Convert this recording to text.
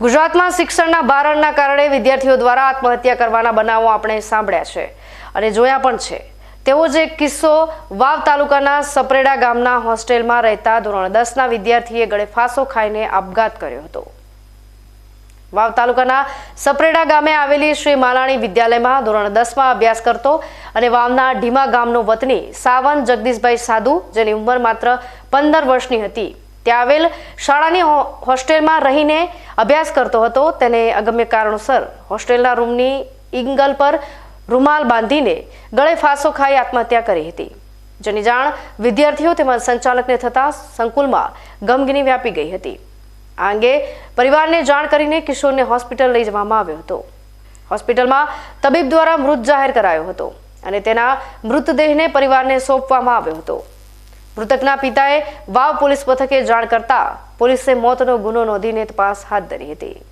ગુજરાતમાં શિક્ષણના ભારણના કારણે વિદ્યાર્થીઓ દ્વારા આત્મહત્યા કરવાના બનાવો આપણે સાંભળ્યા છે અને જોયા પણ છે. તેવો જ એક કિસ્સો વાવ તાલુકાના સપરેડા ગામના હોસ્ટેલમાં રહેતા ધોરણ દસના વિદ્યાર્થીએ ગળે ફાંસો ખાઈને આપઘાત કર્યો હતો. વાવ તાલુકાના સપરેડા ગામે આવેલી શ્રી માલાણી વિદ્યાલયમાં ધોરણ દસમાં અભ્યાસ કરતો અને વાવના ઢીમા ગામનો વતની સાવન જગદીશભાઈ સાધુ, જેની ઉંમર માત્ર પંદર વર્ષની હતી ત્યાં આવેલ શાળાની હોસ્ટેલમાં રહીને અભ્યાસ કરતો હતો. તેને અગમ્ય કારણોસર હોસ્ટેલના રૂમની ઇંગલ પર રૂમાલ બાંધીને ગળે ફાંસો ખાઈ આત્મહત્યા કરી હતી. જેની જાણ વિદ્યાર્થીઓ તેમજ સંચાલકને થતાં સંકુલમાં ગમગીની વ્યાપી ગઈ હતી. આ અંગે પરિવારને જાણ કરીને કિશોરને હોસ્પિટલ લઈ જવામાં આવ્યો હતો. હોસ્પિટલમાં તબીબ દ્વારા મૃત જાહેર કરાયો હતો અને તેના મૃતદેહને પરિવારને સોંપવામાં આવ્યો હતો. મૃતકના પિતાએ વાવ પોલીસ મથકે જાણ કરતા પોલીસે મોતનો ગુનો નોંધીને તપાસ હાથ ધરી હતી.